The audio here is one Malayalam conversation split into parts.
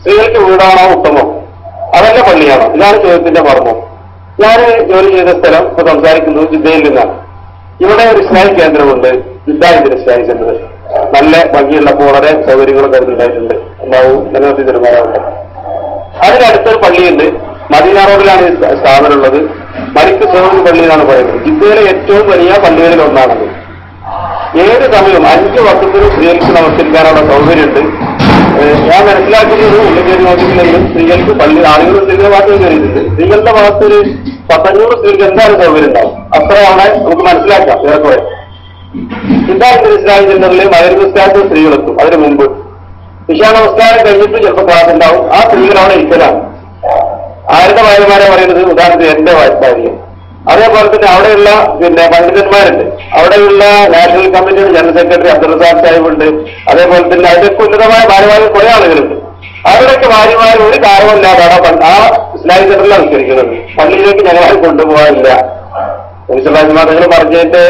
സ്ത്രീകൾക്ക് വീടാണോ ഉത്തമം? അതല്ല പള്ളിയാണോ. ഇതാണ് ചോദ്യത്തിന്റെ മർമ്മം. ഞാൻ ജോലി ചെയ്ത സ്ഥലം ഇപ്പൊ സംസാരിക്കുന്നത് ജിദ്ദയിൽ നിന്നാണ്. ഇവിടെ ഒരു ഇസ്ലാമിക് കേന്ദ്രമുണ്ട്. ജിദ്ദാഹിന്റെ ഇസ്ലാമിക് സെന്റർ നല്ല ഭംഗിയുള്ളപ്പോൾ വളരെ സൗകര്യങ്ങളും കരുതുണ്ടായിട്ടുണ്ട് നിലനിർത്തി തരുമാറാവുണ്ട് അതിനടുത്തൊരു പള്ളിയുണ്ട്. മദീന റോഡിലാണ് ഈ സ്ഥാ- സ്ഥാപനം ഉള്ളത്. മലിക്ക് സോഹൻ പള്ളി എന്നാണ് പറയുന്നത്. ജിദ്ദയിലെ ഏറ്റവും വലിയ പള്ളികളിൽ ഒന്നാണത്. ഏത് സമയവും അഞ്ച് വർഷത്തിനും സ്ത്രീകൾക്ക് നമസ്കരിക്കാനുള്ള സൗകര്യമുണ്ട്. ഞാൻ മനസ്സിലാക്കുന്നത് ഉള്ളിൽ കയറി നോക്കിയില്ലെങ്കിലും സ്ത്രീകൾക്ക് പള്ളി ആളുകൾ സ്ത്രീകളുടെ ഭാഗത്ത് കയറിയിട്ടുണ്ട്. സ്ത്രീകളുടെ ഭാഗത്ത് ഒരു പത്തഞ്ഞൂറ് സ്ത്രീകൾക്ക് എന്തായാലും സൗകര്യം ഉണ്ടാവും അത്രയാണ് നമുക്ക് മനസ്സിലാക്കാം. ഏറെക്കുറെ. സിദ്ധാർത്ഥ ഇസ്ലാം സെന്ററിൽ മകര നിസ്കാരത്തിൽ സ്ത്രീകളെത്തും. അതിന് മുമ്പ് ഇഷാ നമസ്കാരം കഴിഞ്ഞിട്ട് ചിലപ്പോൾ ക്ലാസ് ഉണ്ടാവും ആ സ്ത്രീകൾ അവിടെ ഇരിക്കലാണ് ആരുടെ ഭാര്യമാരെ പറയുന്നത്? ഉദാഹരണത്തിന് എന്റെ ഭാര്യ അതേപോലെ തന്നെ അവിടെയുള്ള പിന്നെ പണ്ഡിതന്മാരുണ്ട്. അവിടെയുള്ള നാഷണൽ കമ്മിറ്റിയുടെ ജനറൽ സെക്രട്ടറി അബ്ദുൾ റസാഖ് സാഹിബ് ഉണ്ട് അതേപോലെ തന്നെ അതിലൊക്കെ ഉന്നതമായ ഭാര്യമാരിൽ കുറെ ആളുകളുണ്ട്. അവരൊക്കെ ഭാര്യമാർ ഒരു കാരണമില്ലാതെ അവിടെ പണ്ട് ആ ഇസ്ലാമിക് സെന്ററിൽ അനുസരിക്കുന്നത് പള്ളിയിലേക്ക് ഞങ്ങളെ കൊണ്ടുപോകാനില്ല. തങ്ങൾ പറഞ്ഞതിന്റെ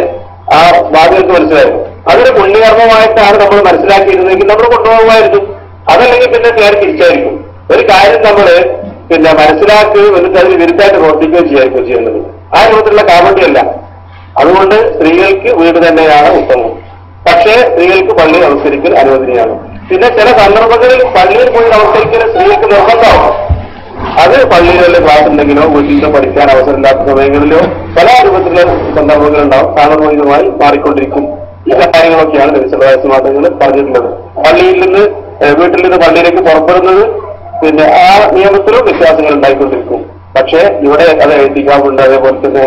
ആ ഭാഗങ്ങൾക്ക് മനസ്സിലായിരുന്നു അതൊരു പുണ്യകർമ്മമായിട്ടാണ് നമ്മൾ മനസ്സിലാക്കിയിരുന്നെങ്കിൽ നമ്മൾ കൊണ്ടുപോകുമായിരുന്നു. അതല്ലെങ്കിൽ പിന്നെ നേരെ തിരിച്ചായിരിക്കും ഒരു കാര്യം നമ്മൾ പിന്നെ മനസ്സിലാക്കുകയും എന്നിട്ട് അതിന് വിരുദ്ധായിട്ട് പ്രവർത്തിക്കുകയും ചെയ്യായിരിക്കും ചെയ്യുന്നത്. ആ രൂപത്തിലുള്ള കാമണ്ടിയല്ല അതുകൊണ്ട് സ്ത്രീകൾക്ക് വീട് തന്നെയാണ് ഉത്തമം. പക്ഷേ സ്ത്രീകൾക്ക് പള്ളി നമസ്കരിക്കൽ അനുവദനീയമാണ്. പിന്നെ ചില സന്ദർഭങ്ങളിൽ പള്ളിയിൽ പോയി നമസ്കരിക്കൽ സ്ത്രീകൾക്ക് നിർബന്ധമാവും അത് പള്ളികളിലെ ക്ലാസ് ഉണ്ടെങ്കിലോ വീട്ടിൽ പഠിക്കാൻ പഠിക്കാൻ അവസരമില്ലാത്ത സമയങ്ങളിലോ പല രൂപത്തിലുള്ള സന്ദർഭങ്ങളുണ്ടാവും സാമൂഹികമായി മാറിക്കൊണ്ടിരിക്കും. ഈ കാര്യങ്ങളൊക്കെയാണ് നിമിഷമാറ്റങ്ങൾ പറഞ്ഞിട്ടുള്ളത്. പള്ളിയിൽ നിന്ന് വീട്ടിൽ നിന്ന് പള്ളിയിലേക്ക് പുറപ്പെടുന്നത് പിന്നെ ആ നിയമത്തിലും വ്യത്യാസങ്ങൾ ഉണ്ടായിക്കൊണ്ടിരിക്കും. പക്ഷേ ഇവിടെ അത് എത്തിക്കാറുണ്ട് അതേപോലെ തന്നെ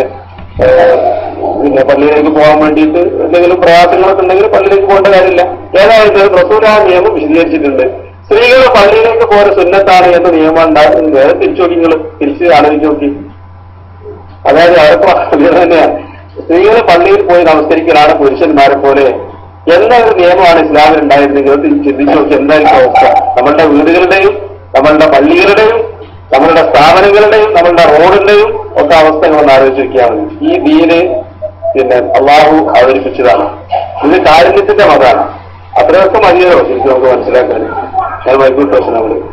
പിന്നെ പള്ളിയിലേക്ക് പോകാൻ വേണ്ടിയിട്ട് എന്തെങ്കിലും പ്രയാസങ്ങളൊക്കെ ഉണ്ടെങ്കിൽ പള്ളിയിലേക്ക് പോകേണ്ട കാര്യമില്ല. ഏതായാലും റസൂൽ ആ നിയമം വിശദീകരിച്ചിട്ടുണ്ട്. സ്ത്രീകൾ പള്ളിയിലേക്ക് പോരെ സുന്നത്താണ് എന്ന നിയമം ഉണ്ടായിരുന്നു വേറെ തിരിച്ചു നോക്കി നിങ്ങൾ തിരിച്ച് ആലോചിച്ച് നോക്കി. അതായത് അവരെ തന്നെയാണ് സ്ത്രീകൾ പള്ളിയിൽ പോയി നമസ്കരിക്കലാണ് പുരുഷന്മാരെ പോലെ. എന്ന ഒരു നിയമമാണ് ഇസ്ലാമിൽ ഉണ്ടായിരുന്നെങ്കിൽ ചിന്തിച്ചു നോക്കി എന്തായിരിക്കും അവസ്ഥ? നമ്മളുടെ വീടുകളുടെയും നമ്മളുടെ പള്ളികളുടെയും നമ്മളുടെ സ്ഥാപനങ്ങളുടെയും നമ്മളുടെ റോഡിന്റെയും ഒക്കെ അവസ്ഥ ആലോചിച്ച് നോക്കിയാൽ മതി. ഈ ദീന് പിന്നെ അള്ളാഹു അവതരിപ്പിച്ചതാണ്. ഇത് കാരുണ്യത്തിന്റെ മതമാണ്. അത്രയൊക്കെ മതിയല്ലോ ശരിക്കും നമുക്ക് മനസ്സിലാക്കാൻ. ഞാൻ വൈകിട്ട് പ്രശ്നമാണ്